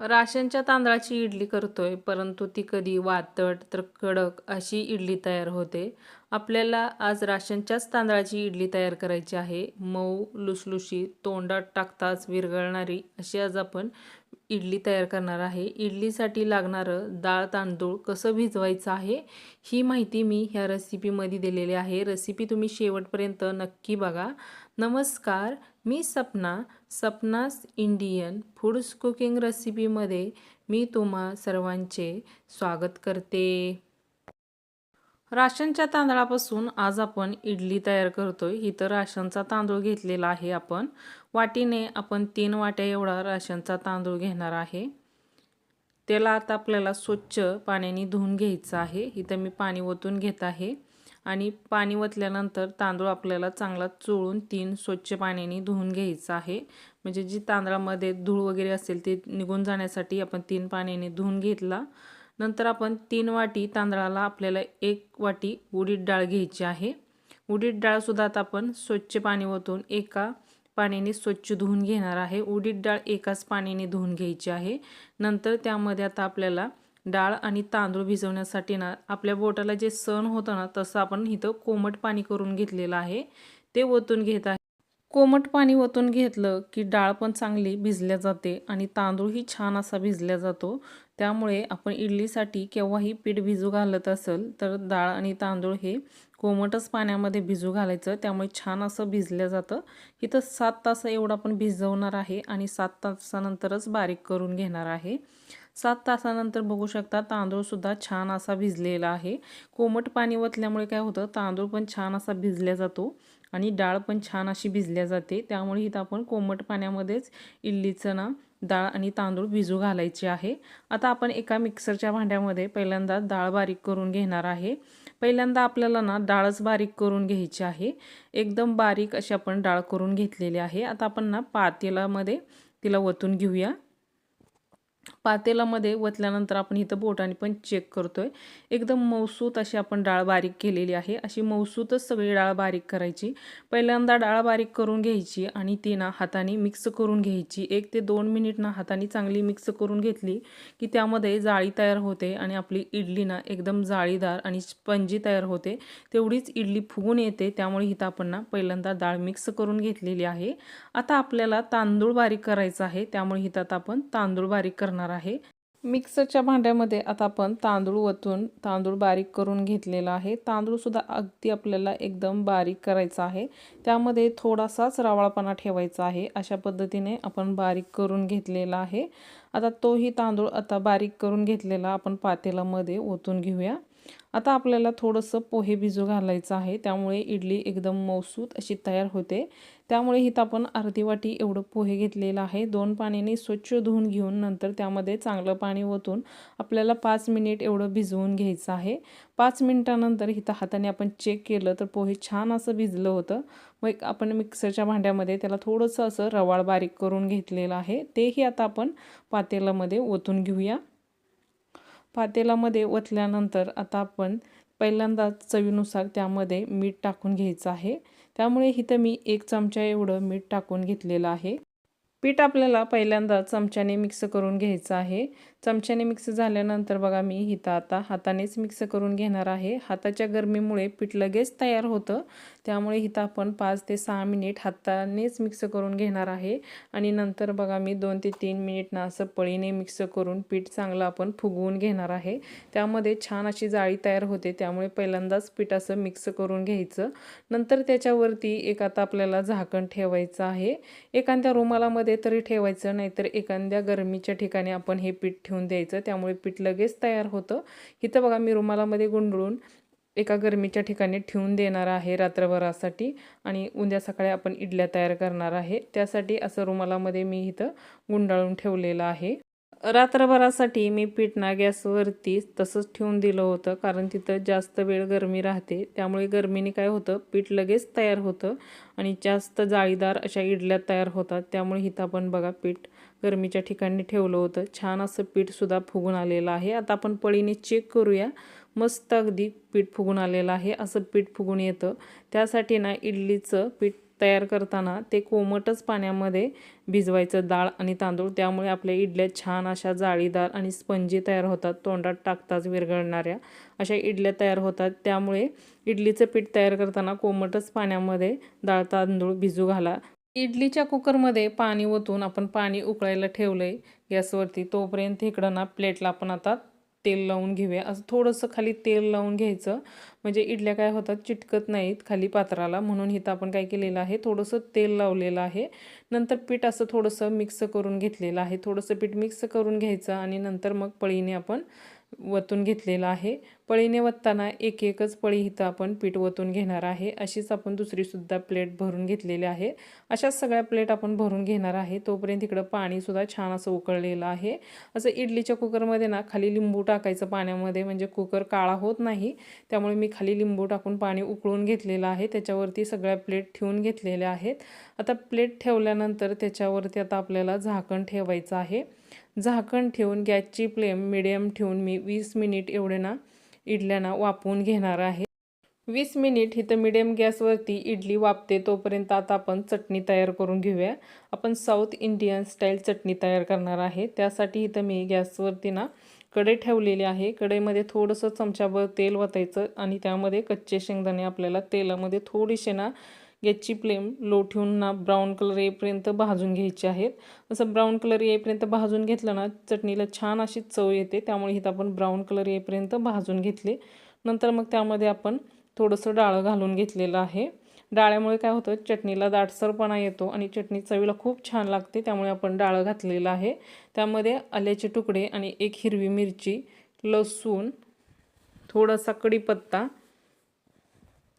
राशनच्या तांदळाची इडली करतोय परंतु ती कधी वातट तर कडक अशी इडली तयार होते. आपल्याला आज राशनच्याच तांदळाची इडली तयार करायची आहे. मऊ लुसलुशी तोंडात टाकताच विरघळणारी अशी आज आपण इडली तयार करणार आहे. इडलीसाठी लागणारं डाळ तांदूळ कसं भिजवायचं आहे ही माहिती मी ह्या रेसिपीमध्ये दिलेली आहे. रेसिपी तुम्ही शेवटपर्यंत नक्की बघा. नमस्कार मी Sapna Sapna's Indian foods cooking रेसिपीमध्ये मी तुम्हा सर्वांचे स्वागत करते. राशनच्या तांदळापासून आज आपण इडली तयार करतोय. इथं राशनचा तांदूळ घेतलेला आहे आपण. वाटीने आपण तीन वाट्या एवढा राशनचा तांदूळ घेणार आहे. त्याला आता आपल्याला स्वच्छ पाण्याने धुवून घ्यायचं आहे. इथं मी पाणी ओतून घेत आहे. आणि पाणी ओतल्यानंतर तांदूळ आपल्याला चांगला चोळून तीन स्वच्छ पाण्याने धुवून घ्यायचं आहे. म्हणजे जी तांदळामध्ये धूळ वगैरे असेल ते निघून जाण्यासाठी आपण तीन पाण्याने धुवून घेतला. नंतर आपण तीन वाटी तांदळाला आपल्याला एक वाटी उडीद डाळ घ्यायची आहे. उडीद डाळसुद्धा आता आपण स्वच्छ पाणी ओतून एका पाण्याने स्वच्छ धुवून घेणार आहे. उडीद डाळ एकाच पाण्याने धुवून घ्यायची आहे. नंतर त्यामध्ये आता आपल्याला डाळ आणि तांदूळ भिजवण्यासाठी ना आपल्या बोटाला जे सण होतं ना तसं आपण इथं कोमट पाणी करून घेतलेलं आहे. ते ओतून घेत आहे. कोमट पाणी ओतून घेतलं की डाळ पण चांगली भिजल्या जाते आणि तांदूळही छान असा भिजल्या जातो. त्यामुळे आपण इडलीसाठी केव्हाही पीठ भिजू घालत असेल तर डाळ आणि तांदूळ हे कोमटच पाण्यामध्ये भिजू घालायचं. त्यामुळे छान असं भिजलं जातं. इथं सात तास एवढं आपण भिजवणार आहे आणि सात तासानंतरच बारीक करून घेणार आहे. सात तासानंतर बघू शकता तांदूळसुद्धा छान असा भिजलेला आहे. कोमट पाणी ओतल्यामुळे काय होतं तांदूळ पण छान असा भिजल्या जातो आणि डाळ पण छान अशी भिजल्या जाते. त्यामुळे इथं आपण कोमट पाण्यामध्येच इडलीचं ना डाळ आणि तांदूळ भिजू घालायचे आहे. आता आपण एका मिक्सरच्या भांड्यामध्ये पहिल्यांदा डाळ बारीक करून घेणार आहे. पहिल्यांदा आपल्याला ना डाळच बारीक करून घ्यायची आहे. एकदम बारीक अशी आपण डाळ करून घेतलेली आहे. आता आपण ना पातेलामध्ये तिला ओतून घेऊया. पातेलामध्ये वतल्यानंतर आपण इथं बोटाने पण चेक करतोय. एकदम मौसूत अशी आपण डाळ बारीक केलेली आहे. अशी मौसूतच सगळी डाळ बारीक करायची. पहिल्यांदा डाळ बारीक करून घ्यायची आणि ती ना हाताने मिक्स करून घ्यायची. एक ते दोन मिनिट ना हाताने चांगली मिक्स करून घेतली की त्यामध्ये जाळी तयार होते आणि आपली इडली ना एकदम जाळीदार आणि स्पंजी तयार होते. तेवढीच इडली फुगून येते. त्यामुळे इथं आपण ना पहिल्यांदा डाळ मिक्स करून घेतलेली आहे. आता आपल्याला तांदूळ बारीक करायचा आहे. त्यामुळे इथं आता आपण तांदूळ बारीक करणार आहे आहे. मिक्सरच्या भांड्यामध्ये आता आपण तांदूळ वतून तांदूळ बारीक करून घेतलेला आहे. तांदूळसुद्धा अगदी आपल्याला एकदम बारीक करायचा आहे. त्यामध्ये थोडासाच रवाळपणा ठेवायचा आहे. अशा पद्धतीने आपण बारीक करून घेतलेला आहे. आता तोही तांदूळ आता बारीक करून घेतलेला आपण पातेलामध्ये ओतून घेऊया. आता आपल्याला थोडंसं पोहे भिजू घालायचं आहे. त्यामुळे इडली एकदम मौसूत अशी तयार होते. त्यामुळे इथं आपण अर्धी वाटी एवढं पोहे घेतलेलं आहे. दोन पाण्याने स्वच्छ धुवून घेऊन नंतर त्यामध्ये चांगलं पाणी ओतून आपल्याला पाच मिनिट एवढं भिजवून घ्यायचं आहे. पाच मिनिटानंतर इथं हाताने आपण चेक केलं तर पोहे छान असं भिजलं होतं. मग आपण मिक्सरच्या भांड्यामध्ये त्याला थोडंसं असं रवाळ बारीक करून घेतलेलं आहे. तेही आता आपण पातेलामध्ये ओतून घेऊया. पातेलामध्ये ओतल्यानंतर आता आपण पहिल्यांदा चवीनुसार त्यामध्ये मीठ टाकून घ्यायचं आहे. त्यामुळे इथं मी एक चमचा एवढं मीठ टाकून घेतलेलं आहे. पीठ आपल्याला पहिल्यांदा चमच्याने मिक्स करून घ्यायचं आहे. चमच्याने मिक्स झाल्यानंतर बघा मी इथं आता हातानेच मिक्स करून घेणार आहे. हाताच्या गरमीमुळे पीठ लगेच तयार होतं. त्यामुळे इथं आपण पाच ते सहा मिनिट हातानेच मिक्स करून घेणार आहे. आणि नंतर बघा मी दोन ते तीन मिनिट ना असं पळीने मिक्स करून पीठ चांगलं आपण फुगवून घेणार आहे. त्यामध्ये छान अशी जाळी तयार होते. त्यामुळे पहिल्यांदाच पीठ असं मिक्स करून घ्यायचं. नंतर त्याच्यावरती एक आता आपल्याला झाकण ठेवायचं आहे. एखाद्या रुमालामध्ये तरी ठेवायचं नाहीतर एखाद्या गरमीच्या ठिकाणी आपण हे पीठ ठेवून द्यायचं. त्यामुळे पीठ लगेच तयार होतं. इथं बघा मी रुमालामध्ये गुंडळून एका गरमीच्या ठिकाणी ठेवून देणार आहे रात्रभरासाठी. आणि उद्या सकाळी आपण इडल्या तयार करणार आहे. त्यासाठी असं रुमालामध्ये मी इथं गुंडाळून ठेवलेलं आहे. रात्रभरासाठी मी पिठना गॅसवरती तसंच ठेवून दिलं होतं. कारण तिथं जास्त वेळ गरमी राहते. त्यामुळे गरमीने काय होतं? पीठ लगेच तयार होतं. आणि जास्त जाळीदार अशा इडल्या तयार होतात. त्यामुळे इथं आपण बघा पीठ गरमीच्या ठिकाणी ठेवलं होतं. छान असं पीठसुद्धा फुगून आलेलं आहे. आता आपण पळीने चेक करूया. मस्त अगदी पीठ फुगून आलेलं आहे. असं पीठ फुगून येतं. त्यासाठी ना इडलीचं पीठ तयार करताना ते कोमटच पाण्यामध्ये भिजवायचं डाळ आणि तांदूळ. त्यामुळे आपल्या इडल्या छान अशा जाळीदार आणि स्पंजी तयार होतात. तोंडात टाकताच विरघळणाऱ्या अशा इडल्या तयार होतात. त्यामुळे इडलीचं पीठ तयार करताना कोमटच पाण्यामध्ये डाळ तांदूळ भिजू घाला. इडलीच्या कुकरमध्ये पाणी ओतून आपण पाणी उकळायला ठेवलं आहे गॅसवरती. तोपर्यंत इकडं ना प्लेटला आपण आता तेल लावून घेऊया. असं थोडंसं खाली तेल लावून घ्यायचं. म्हणजे इडल्या काय होतात चिटकत नाहीत खाली पात्राला. म्हणून इथं आपण काय केलेलं आहे थोडंसं तेल लावलेलं आहे. नंतर पीठ असं थोडंसं मिक्स करून घेतलेलं आहे. थोडंसं पीठ मिक्स करून घ्यायचं आणि नंतर मग पळीने आपण वतून घेतलेलं आहे. पळीने वतताना एक एकच पळी इथं आपण पीठ वतून घेणार आहे. अशीच आपण दुसरीसुद्धा प्लेट भरून घेतलेली आहे. अशाच सगळ्या प्लेट आपण भरून घेणार आहे. तोपर्यंत इकडं पाणीसुद्धा छान असं उकळलेलं आहे. असं इडलीच्या कुकरमध्ये ना खाली लिंबू टाकायचं पाण्यामध्ये म्हणजे कुकर काळा होत नाही. त्यामुळे मी खाली लिंबू टाकून पाणी उकळून घेतलेलं आहे. त्याच्यावरती सगळ्या प्लेट ठेवून घेतलेल्या आहेत. आता प्लेट ठेवल्यानंतर त्याच्यावरती आता आपल्याला झाकण ठेवायचं आहे. झाकण ठेवून गॅसची फ्लेम मिडियम ठेवून मी वीस मिनिट एवढे ना इडल्यांना वापवून घेणार आहे. वीस मिनिट इथं मिडियम गॅसवरती इडली वापते तोपर्यंत आता आपण चटणी तयार करून घेऊया. आपण साऊथ इंडियन स्टाईल चटणी तयार करणार आहे. त्यासाठी इथं मी गॅसवरती ना कढई ठेवलेली आहे. कढईमध्ये थोडंसं चमच्याभर तेल वतायचं आणि त्यामध्ये कच्चे शेंगदाणे आपल्याला तेलामध्ये थोडीशे ना गॅसची फ्लेम लो ठेवून ना ब्राऊन कलर येईपर्यंत भाजून घ्यायचे आहेत. असं ब्राऊन कलर येईपर्यंत भाजून घेतलं ना चटणीला छान अशी चव येते त्यामुळे इथं आपण ब्राऊन कलर येईपर्यंत भाजून घेतले. नंतर मग त्यामध्ये आपण थोडंसं डाळं घालून घेतलेलं आहे. डाळ्यामुळे काय होतं चटणीला दाटसरपणा येतो आणि चटणी चवीला खूप छान लागते त्यामुळे आपण डाळं घातलेलं आहे. त्यामध्ये आल्याचे तुकडे आणि एक हिरवी मिरची लसूण थोडासा कढीपत्ता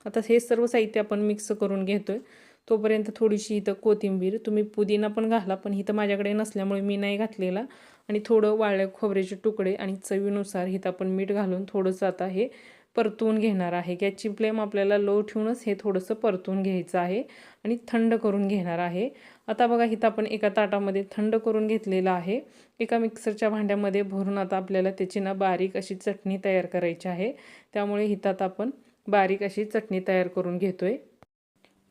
आता हे सर्व साहित्य आपण मिक्स करून घेतो आहे तोपर्यंत थोडीशी इथं कोथिंबीर तुम्ही पुदिना पण घाला पण इथं माझ्याकडे नसल्यामुळे मी नाही घातलेला. आणि थोडं वाळ्या खोबऱ्याचे तुकडे आणि चवीनुसार इथं आपण मीठ घालून थोडंसं आता हे परतवून घेणार आहे. गॅसची फ्लेम आपल्याला लो ठेवूनच हे थोडंसं परतवून घ्यायचं आहे आणि थंड करून घेणार आहे. आता बघा इथं आपण एका ताटामध्ये थंड करून घेतलेलं आहे. एका मिक्सरच्या भांड्यामध्ये भरून आता आपल्याला त्याची ना बारीक अशी चटणी तयार करायची आहे. त्यामुळे हितात आपण बारीक अशी चटणी तयार करून घेतो आहे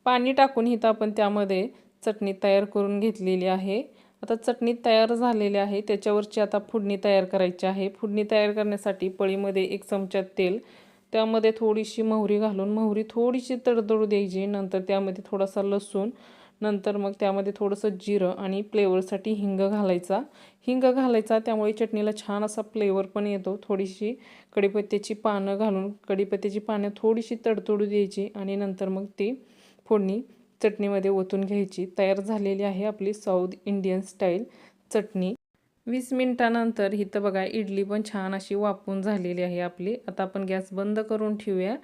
पाणी टाकून इथं आपण त्यामध्ये चटणी तयार करून घेतलेली आहे. आता चटणी तयार झालेली आहे. त्याच्यावरची आता फुडणी तयार करायची आहे. फुडणी तयार करण्यासाठी पळीमध्ये एक चमचा तेल त्यामध्ये थोडीशी मोहरी घालून मोहरी थोडीशी तडतडू द्यायची नंतर त्यामध्ये थोडासा लसूण नंतर मग त्यामध्ये थोडंसं जिरं आणि फ्लेवरसाठी हिंग घालायचा. हिंग घालायचा त्यामुळे चटणीला छान असा फ्लेवर पण येतो. थोडीशी कडीपत्त्याची पानं घालून कडीपत्त्याची पानं थोडीशी तडतडू द्यायची आणि नंतर मग ती फोडणी चटणीमध्ये ओतून घ्यायची. तयार झालेली आहे आपली साऊथ इंडियन स्टाईल चटणी. वीस मिनटानंतर इथं बघा इडली पण छान अशी वापून झालेली आहे आपली. आता आपण गॅस बंद करून ठेवूया.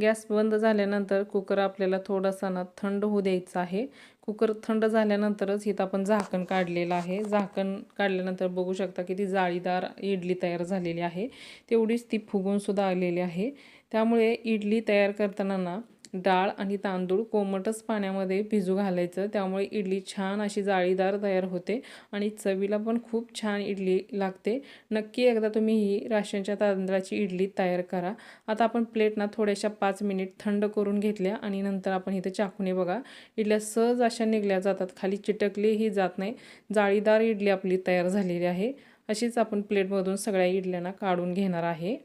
गॅस बंद झाल्यानंतर कुकर आपल्याला थोडासा ना थंड होऊ द्यायचा आहे. कुकर थंड झाल्यानंतरच इथं आपण झाकण काढलेलं आहे. झाकण काढल्यानंतर बघू शकता की ती जाळीदार इडली तयार झालेली आहे. तेवढीच ती फुगूनसुद्धा आलेली आहे. त्यामुळे इडली तयार करताना ना डाळ आणि तांदूळ कोमटच पाण्यामध्ये भिजू घालायचं. त्यामुळे इडली छान अशी जाळीदार तयार होते आणि चवीला पण खूप छान इडली लागते. नक्की एकदा तुम्ही ही राशनच्या तांदळाची इडली तयार करा. आता आपण प्लेटना थोड्याशा पाच मिनिट थंड करून घेतल्या आणि नंतर आपण इथं चाकूने बघा. इडल्या सहज अशा निघल्या जातात. खाली चिटकलीही जात नाही. जाळीदार इडली आपली तयार झालेली आहे. अशीच आपण प्लेटमधून सगळ्या इडल्यांना काढून घेणार आहे.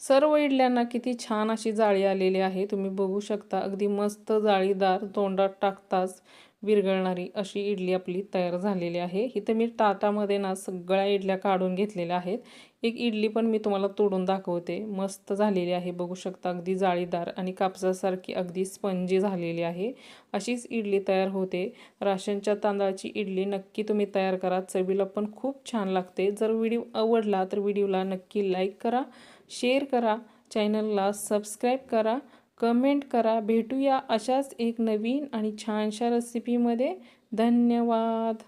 सर्व इडल्यांना किती छान अशी जाळी आलेली आहे. तुम्ही बघू शकता अगदी मस्त जाळीदार तोंडात टाकताच विरघळणारी अशी इडली आपली तयार झालेली आहे. इथं मी ताटामध्ये ना सगळ्या इडल्या काढून घेतलेल्या आहेत. एक इडली पण मी तुम्हाला तोडून दाखवते. मस्त झालेली आहे. बघू शकता अगदी जाळीदार आणि कापसासारखी अगदी स्पंजी झालेली आहे. अशीच इडली तयार होते. राशनच्या तांदळाची इडली नक्की तुम्ही तयार करा. चवीला पण खूप छान लागते. जर व्हिडिओ आवडला तर व्हिडिओला नक्की लाईक करा. शेअर करा चॅनलला सबस्क्राईब करा कमेंट करा. भेटूया अशाच एक नवीन आणि छानशा रेसिपीमध्ये धन्यवाद.